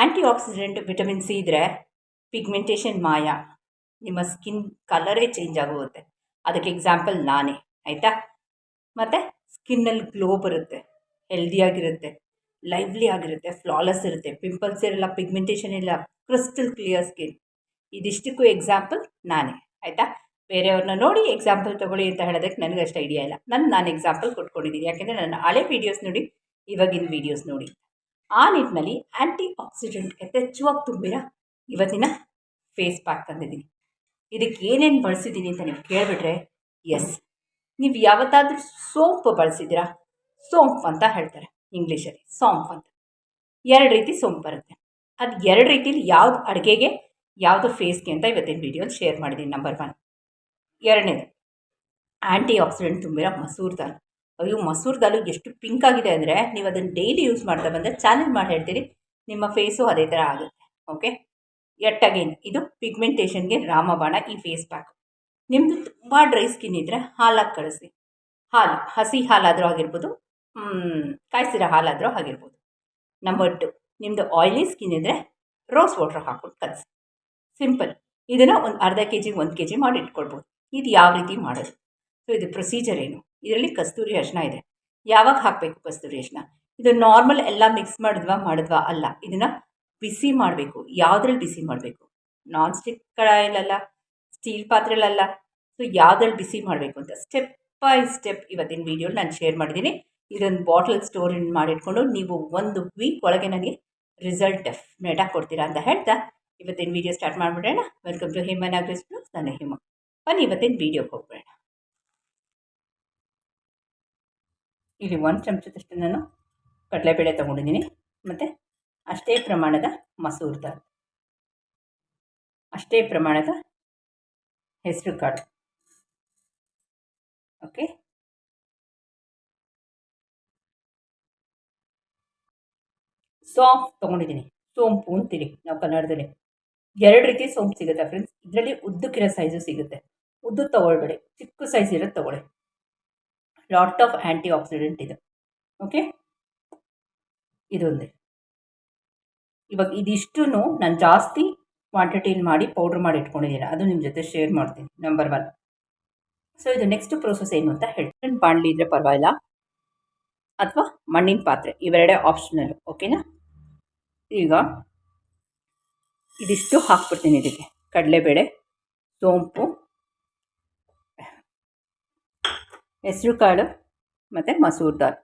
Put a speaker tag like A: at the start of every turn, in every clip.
A: ಆ್ಯಂಟಿ accident vitamin C ಇದ್ದರೆ pigmentation ಮಾಯ. ನಿಮ್ಮ ಸ್ಕಿನ್ ಕಲರೇ ಚೇಂಜ್ ಆಗೋಗುತ್ತೆ. ಅದಕ್ಕೆ ಎಕ್ಸಾಂಪಲ್ ನಾನೇ, ಆಯಿತಾ? ಮತ್ತು ಸ್ಕಿನ್ನಲ್ಲಿ ಗ್ಲೋ ಬರುತ್ತೆ ಹೆಲ್ದಿಯಾಗಿರುತ್ತೆ ಲೈವ್ಲಿ ಆಗಿರುತ್ತೆ ಫ್ಲಾಲೆಸ್ ಇರುತ್ತೆ ಪಿಂಪಲ್ಸ್ ಇರಲ್ಲ ಪಿಗ್ಮೆಂಟೇಷನ್ ಇಲ್ಲ ಕ್ರಿಸ್ಟಲ್ ಕ್ಲಿಯರ್ ಸ್ಕಿನ್ ಇದಿಷ್ಟಕ್ಕೂ ಎಕ್ಸಾಂಪಲ್ ನಾನೇ, ಆಯಿತಾ? ಬೇರೆಯವ್ರನ್ನ ನೋಡಿ ಎಕ್ಸಾಂಪಲ್ ತೊಗೊಳ್ಳಿ ಅಂತ ಹೇಳೋದಕ್ಕೆ ನನಗೆ ಅಷ್ಟು ಐಡಿಯಾ ಇಲ್ಲ. ನಾನು ನಾನು ಎಕ್ಸಾಂಪಲ್ ಕೊಟ್ಕೊಂಡಿದ್ದೀನಿ. ಯಾಕೆಂದರೆ ನನ್ನ ಹಳೆ ವೀಡಿಯೋಸ್ ನೋಡಿ, ಇವಾಗಿನ ವೀಡಿಯೋಸ್ ನೋಡಿ. ಆ ನಿಟ್ಟಿನಲ್ಲಿ ಆ್ಯಂಟಿ ಆಕ್ಸಿಡೆಂಟ್ ಯಥೇಚ್ಛವಾಗಿ ತುಂಬಿರೋ? ಇವತ್ತಿನ ಫೇಸ್ ಪ್ಯಾಕ್ ತಂದಿದ್ದೀನಿ. ಇದಕ್ಕೆ ಏನೇನು ಬಳಸಿದ್ದೀನಿ ಅಂತ ನೀವು ಕೇಳಿಬಿಟ್ರೆ, ಎಸ್. ನೀವು ಯಾವತ್ತಾದರೂ ಸೋಂಪು ಬಳಸಿದ್ದೀರಾ? ಸೋಂಪು ಅಂತ ಹೇಳ್ತಾರೆ ಇಂಗ್ಲೀಷಲ್ಲಿ, ಸೋಂಪು ಅಂತ. ಎರಡು ರೀತಿ ಸೋಂಪು ಬರುತ್ತೆ. ಅದು ಎರಡು ರೀತಿಲಿ ಯಾವ್ದು ಅಡುಗೆಗೆ, ಯಾವುದು ಫೇಸ್ಗೆ ಅಂತ ಇವತ್ತಿನ ವೀಡಿಯೋಲಿ ಶೇರ್ ಮಾಡಿದ್ದೀನಿ, ನಂಬರ್ ಒನ್. ಎರಡನೇದು ಆ್ಯಂಟಿ ಆಕ್ಸಿಡೆಂಟ್ ತುಂಬಿರೋ ಮಸೂರ್ ದಾಲ್ ಅಯ್ಯೋ, ಮಸೂರ್ ದಾಲು ಎಷ್ಟು ಪಿಂಕ್ ಆಗಿದೆ ಅಂದರೆ ನೀವು ಅದನ್ನು ಡೈಲಿ ಯೂಸ್ ಮಾಡ್ತಾ ಬಂದರೆ ಚಾಲೆಂಜ್ ಮಾಡಿ ಹೇಳ್ತೀರಿ ನಿಮ್ಮ ಫೇಸು ಅದೇ ಥರ ಆಗುತ್ತೆ ಓಕೆ ಎಟ್ ಅಗೇನ್ ಇದು ಪಿಗ್ಮೆಂಟೇಷನ್ಗೆ ರಾಮಬಾಣ ಈ ಫೇಸ್ ಪ್ಯಾಕ್ ನಿಮ್ಮದು ತುಂಬ ಡ್ರೈ ಸ್ಕಿನ್ ಇದ್ದರೆ ಹಾಲಾಗಿ ಕಳಿಸಿ. ಹಾಲು, ಹಸಿ ಹಾಲಾದರೂ ಆಗಿರ್ಬೋದು ಕಾಯಿಸಿರೋ ಹಾಲಾದರೂ ಆಗಿರ್ಬೋದು. ನಂಬರ್ ಟು ನಿಮ್ಮದು ಆಯಿಲಿ ಸ್ಕಿನ್ ಇದ್ದರೆ ರೋಸ್ ವಾಟ್ರ್ ಹಾಕ್ಬಿಟ್ಟು ಕಲಿಸಿ. ಸಿಂಪಲ್ ಇದನ್ನು ಒಂದು ಅರ್ಧ ಕೆ ಜಿ ಒಂದು ಕೆ ಜಿ ಮಾಡಿ ಇಟ್ಕೊಳ್ಬೋದು. ಇದು ಯಾವ ರೀತಿ ಮಾಡೋದು? ಸೊ ಇದು ಪ್ರೊಸೀಜರ್ ಏನು? ಇದರಲ್ಲಿ ಕಸ್ತೂರಿ ಅರಿಶಿನ ಇದೆ. ಯಾವಾಗ ಹಾಕಬೇಕು ಕಸ್ತೂರಿ ಅರಿಶಿನ? ಇದು ನಾರ್ಮಲ್ ಎಲ್ಲ ಮಿಕ್ಸ್ ಮಾಡಿದ್ವಾ ಮಾಡಿದ್ವಾ ಅಲ್ಲ. ಇದನ್ನು ಬಿಸಿ ಮಾಡಬೇಕು. ಯಾವುದ್ರಲ್ಲಿ ಬಿಸಿ ಮಾಡಬೇಕು? ನಾನ್ ಸ್ಟಿಕ್ ಕಡಾಯಲ್ಲ ಸ್ಟೀಲ್ ಪಾತ್ರೆಲಲ್ಲ. ಸೊ ಯಾವುದ್ರಲ್ಲಿ ಬಿಸಿ ಮಾಡಬೇಕು ಅಂತ ಸ್ಟೆಪ್ ಬೈ ಸ್ಟೆಪ್ ಇವತ್ತಿನ ವೀಡಿಯೋಲಿ ನಾನು ಶೇರ್ ಮಾಡಿದ್ದೀನಿ ಇದೊಂದು ಬಾಟಲ್ ಸ್ಟೋರ್ ಮಾಡಿಟ್ಕೊಂಡು ನೀವು ಒಂದು ವೀಕ್ ಒಳಗೆ ನನಗೆ ರಿಸಲ್ಟ್ ಡೆಫಿನೆಟಾಗಿ ಕೊಡ್ತೀರಾ ಅಂತ ಹೇಳ್ತಾ ಇವತ್ತಿನ ವೀಡಿಯೋ ಸ್ಟಾರ್ಟ್ ಮಾಡಿಬಿಡೋಣ. ವೆಲ್ಕಮ್ ಟು ಆಗ್ರೆಸ್ ಪ್ಲಸ್ ನಾನು ಹಿಮ ಬನ್ನಿ ಇವತ್ತಿನ ವೀಡಿಯೋಗೆ ಹೋಗ್ಬೇಡ ಇಲ್ಲಿ ಒಂದು ಚಮಚದಷ್ಟು ನಾನು ಕಡಲೆಬೇಳೆ ತೊಗೊಂಡಿದ್ದೀನಿ. ಮತ್ತು ಅಷ್ಟೇ ಪ್ರಮಾಣದ ಮಸೂರ್ ದಾಲ್. ಅಷ್ಟೇ ಪ್ರಮಾಣದ ಹೆಸರು ಕಾಳು. ಓಕೆ ಸೋಂಪು ತೊಗೊಂಡಿದ್ದೀನಿ. ಸೋಂಪು ಅಂತೀರಿ ನಾವು ಕನ್ನಡದಲ್ಲಿ. ಎರಡು ರೀತಿ ಸೋಂಪು ಸಿಗುತ್ತೆ ಫ್ರೆಂಡ್ಸ್ ಇದರಲ್ಲಿ ಉದ್ದಕ್ಕಿರೋ ಸೈಜು ಸಿಗುತ್ತೆ. ಉದ್ದು ತೊಗೊಳ್ಬೇಡಿ. ಚಿಕ್ಕ ಸೈಜ್ ಇರೋದು ತೊಗೊಳ್ಳಿ. ಲಾಟ್ ಆಫ್ ಆ್ಯಂಟಿ ಆಕ್ಸಿಡೆಂಟ್ ಇದೆ. ಓಕೆ ಇದೊಂದೇ. ಇವಾಗ ಇದಿಷ್ಟು ನಾನು ಜಾಸ್ತಿ ಕ್ವಾಂಟಿಟಿಲಿ ಮಾಡಿ ಪೌಡ್ರ್ ಮಾಡಿ ಇಟ್ಕೊಂಡಿದ್ದೀನಿ ಅದು ನಿಮ್ಮ ಜೊತೆ ಶೇರ್ ಮಾಡ್ತೀನಿ ನಂಬರ್ ಒನ್ ಸೊ ಇದು ನೆಕ್ಸ್ಟ್ ಪ್ರೋಸೆಸ್ ಏನು ಅಂತ ಹೇಳ್ತೀನಿ. ಬಾಣಲಿ ಇದ್ದರೆ ಪರವಾಗಿಲ್ಲ. ಅಥವಾ ಮಣ್ಣಿನ ಪಾತ್ರೆ, ಇವೆರಡೇ ಆಪ್ಷನಲ್ ಓಕೆನಾ ಈಗ ಇದಿಷ್ಟು ಹಾಕ್ಬಿಡ್ತೀನಿ ಇದಕ್ಕೆ. ಕಡಲೆಬೇಳೆ, ಸೋಂಪು ಹೆಸರು ಕಾಳು ಮತ್ತು ಮಸೂರ್ ದಾಲ್.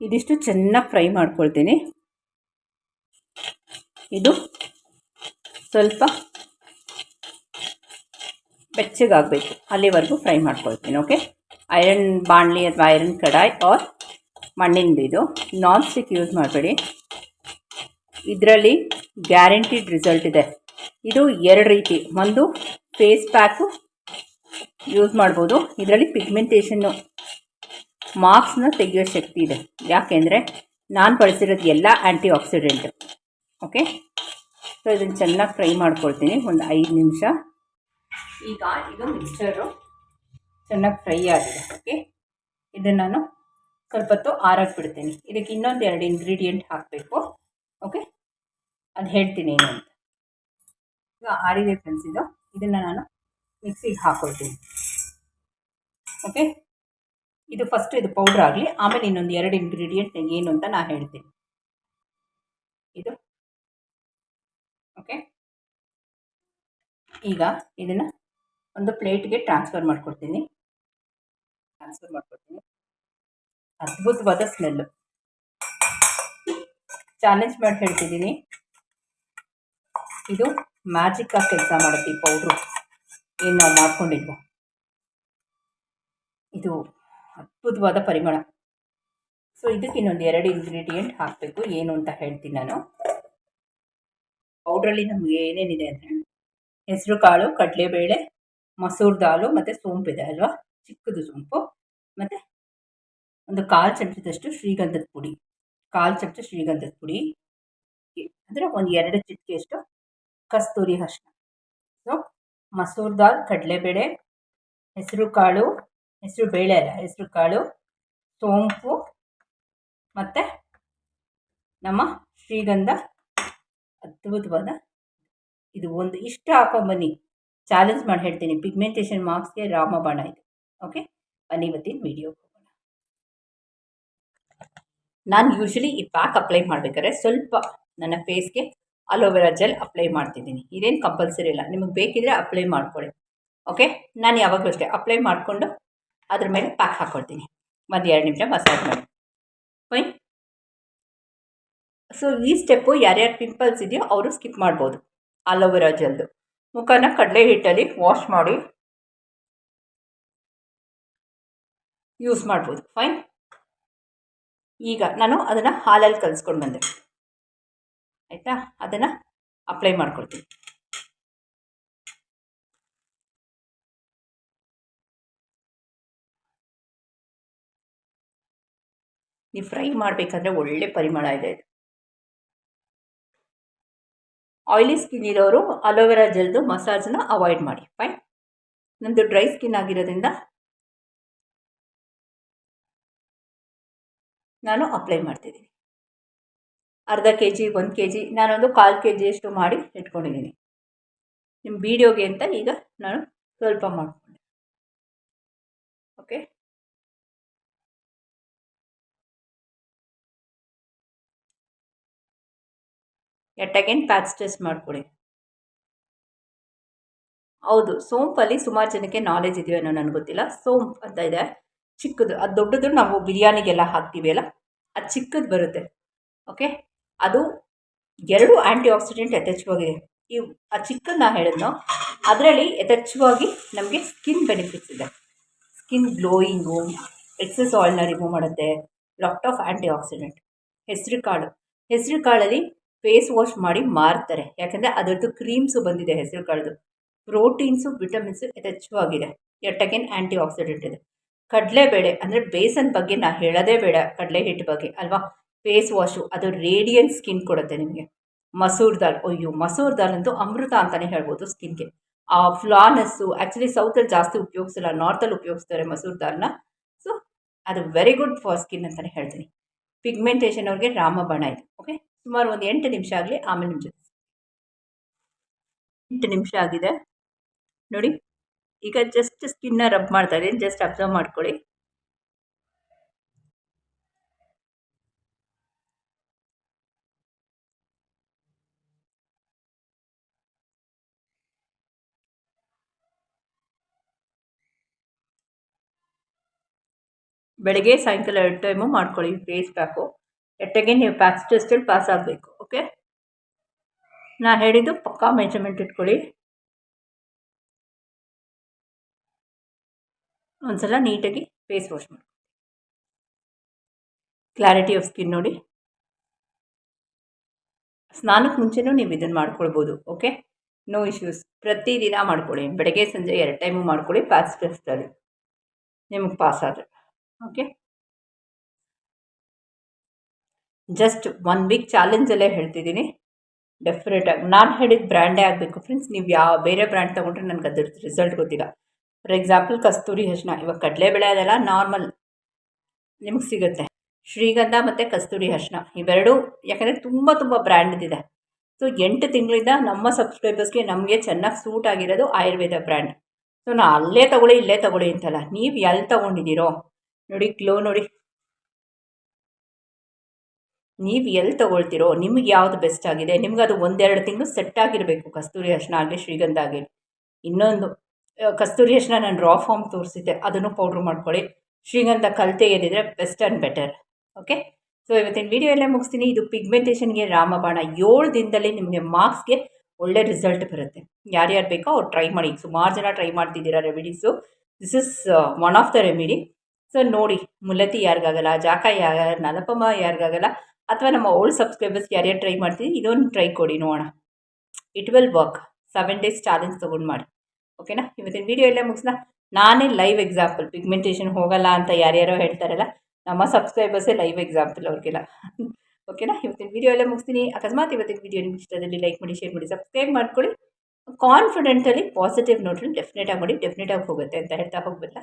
A: ಇದಿಷ್ಟು ಚೆನ್ನಾಗಿ ಫ್ರೈ ಮಾಡ್ಕೊಳ್ತೀನಿ. ಇದು ಸ್ವಲ್ಪ ಬೆಚ್ಚಗಾಗಬೇಕು. ಅಲ್ಲಿವರೆಗೂ ಫ್ರೈ ಮಾಡ್ಕೊಳ್ತೀನಿ, ಓಕೆ? ಐರನ್ ಬಾಣಲಿ ಅಥವಾ ಐರನ್ ಕಡಾಯಿ ಆರ್ ಮಣ್ಣಿಂದು ಇದು. ನಾನ್ ಸ್ಟಿಕ್ ಯೂಸ್ ಮಾಡಬೇಡಿ. ಇದರಲ್ಲಿ ಗ್ಯಾರಂಟಿಡ್ ರಿಸಲ್ಟ್ ಇದೆ. ಇದು ಎರಡು ರೀತಿ. ಒಂದು ಫೇಸ್ ಪ್ಯಾಕು ಯೂಸ್ ಮಾಡ್ಬೋದು. ಇದರಲ್ಲಿ ಪಿಗ್ಮೆಂಟೇಷನ್ನು ಮಾರ್ಕ್ಸ್ನ ತೆಗೆಯೋ ಶಕ್ತಿ ಇದೆ. ಯಾಕೆಂದರೆ ನಾನು ಬಳಸಿರೋದು ಎಲ್ಲ ಆ್ಯಂಟಿ ಆಕ್ಸಿಡೆಂಟ್ ಓಕೆ ಸೊ ಇದನ್ನು ಚೆನ್ನಾಗಿ ಫ್ರೈ ಮಾಡ್ಕೊಳ್ತೀನಿ. ಒಂದು ಐದು ನಿಮಿಷ. ಈಗ ಇದು ಮಿಕ್ಸ್ಚರು ಚೆನ್ನಾಗಿ ಫ್ರೈ ಆಗಿದೆ. ಓಕೆ ಇದನ್ನು ನಾನು ಸ್ವಲ್ಪ ಹೊತ್ತು ಆರಾಗಿ ಬಿಡ್ತೀನಿ. ಇದಕ್ಕೆ ಇನ್ನೊಂದು ಎರಡು ಇಂಗ್ರೀಡಿಯೆಂಟ್ ಹಾಕಬೇಕು. ಓಕೆ ಅದು ಹೇಳ್ತೀನಿ ಏನು ಈಗ ಆರಿದೆ ಫ್ರೆಂಡ್ಸ್ ಇದು. ಇದನ್ನು ನಾನು ಮಿಕ್ಸಿಗೆ ಹಾಕ್ಕೊಳ್ತೀನಿ ಓಕೆ ಇದು ಫಸ್ಟ್ ಇದು ಪೌಡ್ರ್ ಆಗಲಿ, ಆಮೇಲೆ ಇನ್ನೊಂದು ಎರಡು ಇಂಗ್ರೀಡಿಯೆಂಟ್ ಏನು ಅಂತ ನಾನು ಹೇಳ್ತೀನಿ. ಇದು. ಓಕೆ ಈಗ ಇದನ್ನು ಒಂದು ಪ್ಲೇಟ್ಗೆ ಟ್ರಾನ್ಸ್ಫರ್ ಮಾಡ್ಕೊಡ್ತೀನಿ. ಟ್ರಾನ್ಸ್ಫರ್ ಮಾಡ್ಕೊಡ್ತೀನಿ. ಅದ್ಭುತವಾದ ಸ್ಮೆಲ್ಲು ಚಾಲೆಂಜ್ ಮಾಡಿ ಹೇಳ್ತಿದ್ದೀನಿ. ಇದು ಮ್ಯಾಜಿಕ್ ಆಗಿ ಕೆಲಸ ಮಾಡುತ್ತೆ ಈ ಪೌಡ್ರು ಏನು ನಾವು ಮಾಡ್ಕೊಂಡಿದ್ವು. ಇದು ಅದ್ಭುತವಾದ ಪರಿಮಳ. ಸೊ ಇದಕ್ಕೆ ಇನ್ನೊಂದು ಎರಡು ಇಂಗ್ರೀಡಿಯೆಂಟ್ ಹಾಕಬೇಕು. ಏನು ಅಂತ ಹೇಳ್ತೀನಿ ನಾನು. ಪೌಡ್ರಲ್ಲಿ ನಮಗೆ ಏನೇನಿದೆ ಅಂದರೆ ಹೆಸರು ಕಾಳು, ಕಡಲೆಬೇಳೆ, ಮಸೂರ್ ದಾಲು ಮತ್ತು ಸೋಂಪಿದೆ ಅಲ್ವಾ? ಚಿಕ್ಕದು ಸೋಂಪು. ಮತ್ತು ಒಂದು ಕಾಲು ಚಮಚದಷ್ಟು ಶ್ರೀಗಂಧದ ಪುಡಿ. ಕಾಲು ಚಮಚ ಶ್ರೀಗಂಧದ ಪುಡಿ. ಅಂದರೆ ಒಂದು ಎರಡು ಚಿಟಿಕೆಯಷ್ಟು ಕಸ್ತೂರಿ ಅರ್ಶಿನ ಸೊ ಮಸೂರ್ ದಾಲ್, ಕಡಲೆಬೇಳೆ, ಹೆಸರು ಕಾಳು ಹೆಸರು ಬೇಳೆ ಅಲ್ಲ, ಹೆಸರು ಕಾಳು, ಸೋಂಪು, ಮತ್ತು ನಮ್ಮ ಶ್ರೀಗಂಧ ಅದ್ಭುತವಾದ ಇದು ಒಂದು ಇಷ್ಟ ಹಾಕೊಂಬನ್ನಿ ಚಾಲೆಂಜ್ ಮಾಡಿ ಹೇಳ್ತೀನಿ. ಪಿಗ್ಮೆಂಟೇಷನ್ ಮಾರ್ಕ್ಸ್ಗೆ ರಾಮಬಾಣ ಇದು. ಓಕೆ ಬನ್ನಿ ಇವತ್ತಿನ ವಿಡಿಯೋ ನಾನು ಯೂಶ್ವಲಿ ಈ ಪ್ಯಾಕ್ ಅಪ್ಲೈ ಮಾಡಬೇಕಾದ್ರೆ ಸ್ವಲ್ಪ ನನ್ನ ಫೇಸ್ಗೆ ಅಲೋವೆರಾ ಜೆಲ್ ಅಪ್ಲೈ ಮಾಡ್ತಿದ್ದೀನಿ. ಇದೇನು ಕಂಪಲ್ಸರಿ ಇಲ್ಲ ನಿಮಗೆ ಬೇಕಿದ್ರೆ ಅಪ್ಲೈ ಮಾಡ್ಕೊಳ್ಳಿ. ಓಕೆ ನಾನು ಯಾವಾಗಲೂ ಅಷ್ಟೇ. ಅಪ್ಲೈ ಮಾಡಿಕೊಂಡು ಅದ್ರ ಮೇಲೆ ಪ್ಯಾಕ್ ಹಾಕ್ಕೊಳ್ತೀನಿ ಒಂದು ಎರಡು ನಿಮಿಷ ಮಸಾಜ್ ಮಾಡಿ. ಫೈನ್ ಸೊ ಈ ಸ್ಟೆಪ್ಪು ಯಾರ್ಯಾರು ಪಿಂಪಲ್ಸ್ ಇದೆಯೋ ಅವರು ಸ್ಕಿಪ್ ಮಾಡ್ಬೋದು. ಅಲೋವೆರಾ ಜೆಲ್ದು ಮುಖನ ಕಡಲೆ ಹಿಟ್ಟಲ್ಲಿ ವಾಶ್ ಮಾಡಿ ಯೂಸ್ ಮಾಡ್ಬೋದು. ಫೈನ್ ಈಗ ನಾನು ಅದನ್ನು ಹಾಲಲ್ಲಿ ಕಲಿಸ್ಕೊಂಡು ಬಂದೆ. ಆಯಿತಾ? ಅದನ್ನು ಅಪ್ಲೈ ಮಾಡ್ಕೊಳ್ತೀನಿ. ನೀವು ಫ್ರೈ ಮಾಡಬೇಕಂದ್ರೆ ಒಳ್ಳೆ ಪರಿಮಳ ಇದೆ ಆಯಿಲಿ ಸ್ಕಿನ್ ಇರೋರು ಅಲೋವೆರಾ ಜೆಲ್ದು ಮಸಾಜ್ನ ಅವಾಯ್ಡ್ ಮಾಡಿ. ಫೈನ್. ನಂದು ಡ್ರೈ ಸ್ಕಿನ್ ಆಗಿರೋದ್ರಿಂದ ನಾನು ಅಪ್ಲೈ ಮಾಡ್ತಿದ್ದೀನಿ. ಅರ್ಧ ಕೆ ಜಿ ಒಂದು ಕೆ ಜಿ ನಾನೊಂದು ಕಾಲು ಕೆ ಜಿಯಷ್ಟು ಮಾಡಿ ಇಟ್ಕೊಂಡಿದ್ದೀನಿ. ನಿಮ್ಮ ವೀಡಿಯೋಗೆ ಅಂತ ಈಗ ನಾನು ಸ್ವಲ್ಪ ಮಾಡಿಕೊಂಡೆ ಎಟ್ ಅಗೇನ್ ಪ್ಯಾಚ್ ಟೆಸ್ಟ್ ಮಾಡಿಕೊಡಿ. ಹೌದು, ಸೋಂಪಲ್ಲಿ ಸುಮಾರು ಜನಕ್ಕೆ ನಾಲೆಜ್ ಇದೆಯೋ ಏನೋ ನನಗೆ ಗೊತ್ತಿಲ್ಲ. ಸೋಂಪ್ ಅಂತ ಇದೆ. ಚಿಕ್ಕದು, ಅದು ದೊಡ್ಡದು ನಾವು ಬಿರಿಯಾನಿಗೆಲ್ಲ ಹಾಕ್ತೀವಿ ಅಲ್ಲ? ಅದು ಚಿಕ್ಕದು ಬರುತ್ತೆ. ಓಕೆ? ಅದು ಎರಡು ಆ್ಯಂಟಿ ಆಕ್ಸಿಡೆಂಟ್ ಯಥೇಚ್ಛವಾಗಿದೆ ಈ, ಆ ಚಿಕ್ಕದನ್ನ ಹೇಳಿದ್ನೋ, ಅದರಲ್ಲಿ ಯಥೇಚ್ಛವಾಗಿ ನಮಗೆ ಸ್ಕಿನ್ ಬೆನಿಫಿಟ್ಸ್ ಇದೆ. ಸ್ಕಿನ್ ಗ್ಲೋಯಿಂಗು ಎಕ್ಸಸ್ ಆಯಿಲ್ನ ರಿಮೂವ್ ಮಾಡುತ್ತೆ. ಲಾಟ್ ಆಫ್ ಆ್ಯಂಟಿ ಆಕ್ಸಿಡೆಂಟ್ ಹೆಸರು ಕಾಳು ಹೆಸರು ಕಾಳಲ್ಲಿ ಫೇಸ್ ವಾಶ್ ಮಾಡಿ ಮಾರ್ತಾರೆ. ಯಾಕಂದರೆ ಅದರದ್ದು ಕ್ರೀಮ್ಸು ಬಂದಿದೆ ಹೆಸರು ಕಾಳದು. ಪ್ರೋಟೀನ್ಸು ವಿಟಮಿನ್ಸು ಯಥೇಚ್ಛವಾಗಿದೆ ಎಟ್ ಅಗೇನ್ ಆ್ಯಂಟಿ ಆಕ್ಸಿಡೆಂಟ್ ಇದೆ. ಕಡಲೆಬೇಳೆ ಅಂದರೆ ಬೇಸನ್ ಬಗ್ಗೆ ನಾ ಹೇಳೋದೇ ಬೇಡ. ಕಡಲೆ ಹಿಟ್ಟು ಬಗ್ಗೆ ಅಲ್ವಾ? ಫೇಸ್ ವಾಶು ಅದು ರೇಡಿಯಂಟ್ ಸ್ಕಿನ್ ಕೊಡುತ್ತೆ ನಿಮಗೆ. ಮಸೂರ್ ದಾಲ್, ಅಯ್ಯೋ, ಮಸೂರ್ ದಾಲ್ ಅಂತೂ ಅಮೃತ ಅಂತಲೇ ಹೇಳ್ಬೋದು ಸ್ಕಿನ್ಗೆ ಆ ಫ್ಲಾನೆಸ್ಸು ಆ್ಯಕ್ಚುಲಿ ಸೌತಲ್ಲಿ ಜಾಸ್ತಿ ಉಪಯೋಗಿಸಲ್ಲ ನಾರ್ತಲ್ಲಿ ಉಪಯೋಗಿಸ್ತಾರೆ ಮಸೂರ್ ದಾಲ್ನ. ಸೊ ಅದು ವೆರಿ ಗುಡ್ ಫಾರ್ ಸ್ಕಿನ್ ಅಂತಲೇ ಹೇಳ್ತೀನಿ. ಪಿಗ್ಮೆಂಟೇಷನ್ ಅವ್ರಿಗೆ ರಾಮಬಾಣ ಇದೆ ಓಕೆ ಸುಮಾರು ಒಂದು ಎಂಟು ನಿಮಿಷ ಆಗಲಿ, ಆಮೇಲೆ ನಿಮ್ಮ ಜೊತೆ ಎಂಟು ನಿಮಿಷ ಆಗಿದೆ. ನೋಡಿ, ಈಗ ಜಸ್ಟ್ ಸ್ಕಿನ್ನ ರಬ್ ಮಾಡ್ತಾ ಇದ್ದೀನಿ. ಜಸ್ಟ್ ಅಬ್ಸರ್ವ್ ಮಾಡ್ಕೊಳ್ಳಿ. ಬೆಳಗ್ಗೆ ಸಾಯಂಕಾಲ ಎರಡು ಟೈಮು ಮಾಡ್ಕೊಳ್ಳಿ. ಫೇಸ್ ಪ್ಯಾಕು ಎಟ್ಟಗೆ ನೀವು ಪ್ಯಾಕ್ಸ್ ಟೆಸ್ಟಲ್ಲಿ ಪಾಸ್ ಆಗಬೇಕು ಓಕೆ ನಾ ಹೇಳಿದ್ದು ಪಕ್ಕಾ ಮೆಜರ್ಮೆಂಟ್ ಇಟ್ಕೊಳ್ಳಿ. ಒಂದ್ಸಲ ನೀಟಾಗಿ ಫೇಸ್ ವಾಶ್ ಮಾಡಿ ಕ್ಲಾರಿಟಿ ಆಫ್ ಸ್ಕಿನ್ ನೋಡಿ. ಸ್ನಾನಕ್ಕೆ ಮುಂಚೆನೂ ನೀವು ಇದನ್ನು ಮಾಡ್ಕೊಳ್ಬೋದು ಓಕೆ ನೋ ಇಶ್ಯೂಸ್ ಪ್ರತಿದಿನ ಮಾಡ್ಕೊಳ್ಳಿ. ಬೆಳಗ್ಗೆ, ಸಂಜೆ ಎರಡು ಟೈಮು ಮಾಡ್ಕೊಳ್ಳಿ ಪ್ಯಾಕ್ಸ್ ಟೆಸ್ಟಲ್ಲಿ ನಿಮಗೆ ಪಾಸ್ ಆದರೆ ಓಕೆ ಜಸ್ಟ್ ಒನ್ ವೀಕ್ ಚಾಲೆಂಜಲ್ಲೇ ಹೇಳ್ತಿದ್ದೀನಿ. ಡೆಫಿನೆಟಾಗಿ ನಾನು ಹೇಳಿದ ಬ್ರ್ಯಾಂಡೇ ಆಗಬೇಕು ಫ್ರೆಂಡ್ಸ್ ನೀವು ಯಾವ, ಬೇರೆ ಬ್ರ್ಯಾಂಡ್ ತೊಗೊಂಡ್ರೆ ನನಗೆ ಅದ್ರ ರಿಸಲ್ಟ್ ಗೊತ್ತಿಲ್ಲ. ಫಾರ್ ಎಕ್ಸಾಂಪಲ್ ಕಸ್ತೂರಿ ಅರಿಶಿನ ಇವಾಗ ಕಡಲೆಬೇಳೆ ಅದೆಲ್ಲ ನಾರ್ಮಲ್ ನಿಮಗೆ ಸಿಗುತ್ತೆ. ಶ್ರೀಗಂಧ ಮತ್ತು ಕಸ್ತೂರಿ ಅರಿಶಿನ ಇವೆರಡೂ ಯಾಕಂದರೆ ತುಂಬ ತುಂಬ ಬ್ರ್ಯಾಂಡ್ದಿದೆ ಸೊ ಎಂಟು ತಿಂಗಳಿಂದ ನಮ್ಮ ಸಬ್ಸ್ಕ್ರೈಬರ್ಸ್ಗೆ ನಮಗೆ ಚೆನ್ನಾಗಿ ಸೂಟ್ ಆಗಿರೋದು ಆಯುರ್ವೇದ ಬ್ರ್ಯಾಂಡ್ ಸೊ ನಾ ಅಲ್ಲೇ ತೊಗೊಳ್ಳಿ, ಇಲ್ಲೇ ತೊಗೊಳ್ಳಿ ಅಂತಲ್ಲ, ನೀವು ಎಲ್ಲಿ ತೊಗೊಂಡಿದ್ದೀರೋ? ನೋಡಿ ಗ್ಲೋ ನೋಡಿ. ನೀವು ಎಲ್ಲಿ ತೊಗೊಳ್ತಿರೋ, ನಿಮಗೆ ಯಾವುದು ಬೆಸ್ಟ್ ಆಗಿದೆ, ನಿಮ್ಗೆ ಅದು ಒಂದೆರಡು ತಿಂಗಳು ಸೆಟ್ ಆಗಿರಬೇಕು, ಕಸ್ತೂರಿ ಅರಿಶಿನ ಆಗಲಿ ಶ್ರೀಗಂಧ ಆಗಲಿ ಇನ್ನೊಂದು ಕಸ್ತೂರಿ ಅರಿಶಿನ ನಾನು ರಾ ಫಾರ್ಮ್ ತೋರಿಸಿದ್ದೆ, ಅದನ್ನು ಪೌಡ್ರ್ ಮಾಡ್ಕೊಳ್ಳಿ. ಶ್ರೀಗಂಧ ಕಲಿತೆ ಏನಿದ್ರೆ best and better okay so ಇವತ್ತಿನ ವಿಡಿಯೋ ಎಲ್ಲ ಮುಗಿಸ್ತೀನಿ. ಇದು ಪಿಗ್ಮೆಂಟೇಷನ್ಗೆ ರಾಮಬಾಣ. ಏಳು ದಿನದಲ್ಲಿ ನಿಮಗೆ ಮಾರ್ಕ್ಸ್ಗೆ ಒಳ್ಳೆ ರಿಸಲ್ಟ್ ಬರುತ್ತೆ. ಯಾರ್ಯಾರು ಬೇಕೋ ಅವ್ರು ಟ್ರೈ ಮಾಡಿ. ಸುಮಾರು ಜನ ಟ್ರೈ ಮಾಡ್ತಿದ್ದೀರಾ remedies this is one of the remedy so ನೋಡಿ ಮುಲತಿ ಯಾರಿಗಾಗಲ್ಲ, ಜಾಕ ಯಾರ ನಲಪಮ್ಮ ಯಾರಿಗಾಗಲ್ಲ, ಅಥವಾ ನಮ್ಮ ಓಲ್ಡ್ ಸಬ್ಸ್ಕ್ರೈಬರ್ಸ್ ಯಾರ್ಯಾರು ಟ್ರೈ ಮಾಡ್ತೀವಿ ಇದೊಂದು ಟ್ರೈ ಕೊಡಿ, ನೋಡೋಣ. It will work seven days challenge ತೊಗೊಂಡು ಮಾಡಿ. ಓಕೆನಾ ಇವತ್ತಿನ ವೀಡಿಯೋ ಎಲ್ಲ ಮುಗಿಸ್ನಾ ನಾನೇ ಲೈವ್ ಎಕ್ಸಾಂಪಲ್ ಪಿಗ್ಮೆಂಟೇಷನ್ ಹೋಗಲ್ಲ ಅಂತ ಯಾರ್ಯಾರೋ ಹೇಳ್ತಾರಲ್ಲ, ನಮ್ಮ ಸಬ್ಸ್ಕ್ರೈಬರ್ಸೇ ಲೈವ್ ಎಕ್ಸಾಂಪಲ್ ಅವ್ರಿಗೆಲ್ಲ. ಓಕೆನಾ ಇವತ್ತಿನ ವೀಡಿಯೋ ಎಲ್ಲ ಮುಗಿಸ್ತೀನಿ. ಅಕಸ್ಮಾತ್ ಇವತ್ತಿನ ವೀಡಿಯೋ ನಿಮ್ಮ ಇಷ್ಟದಲ್ಲಿ ಲೈಕ್ ಮಾಡಿ ಶೇರ್ ಮಾಡಿ ಸಬ್ಸ್ಕ್ರೈಬ್ ಮಾಡ್ಕೊಳ್ಳಿ. ಕಾನ್ಫಿಡೆಂಟಲ್ಲಿ ಪಾಸಿಟಿವ್ ನೋಟ್ರಲ್ಲಿ ಡೆಫಿನೆಟಾಗಿ ಮಾಡಿ ಡೆಫಿನೆಟಾಗಿ ಹೋಗುತ್ತೆ ಅಂತ ಹೇಳ್ತಾ ಹೋಗ್ಬಿಡ್ಲಾ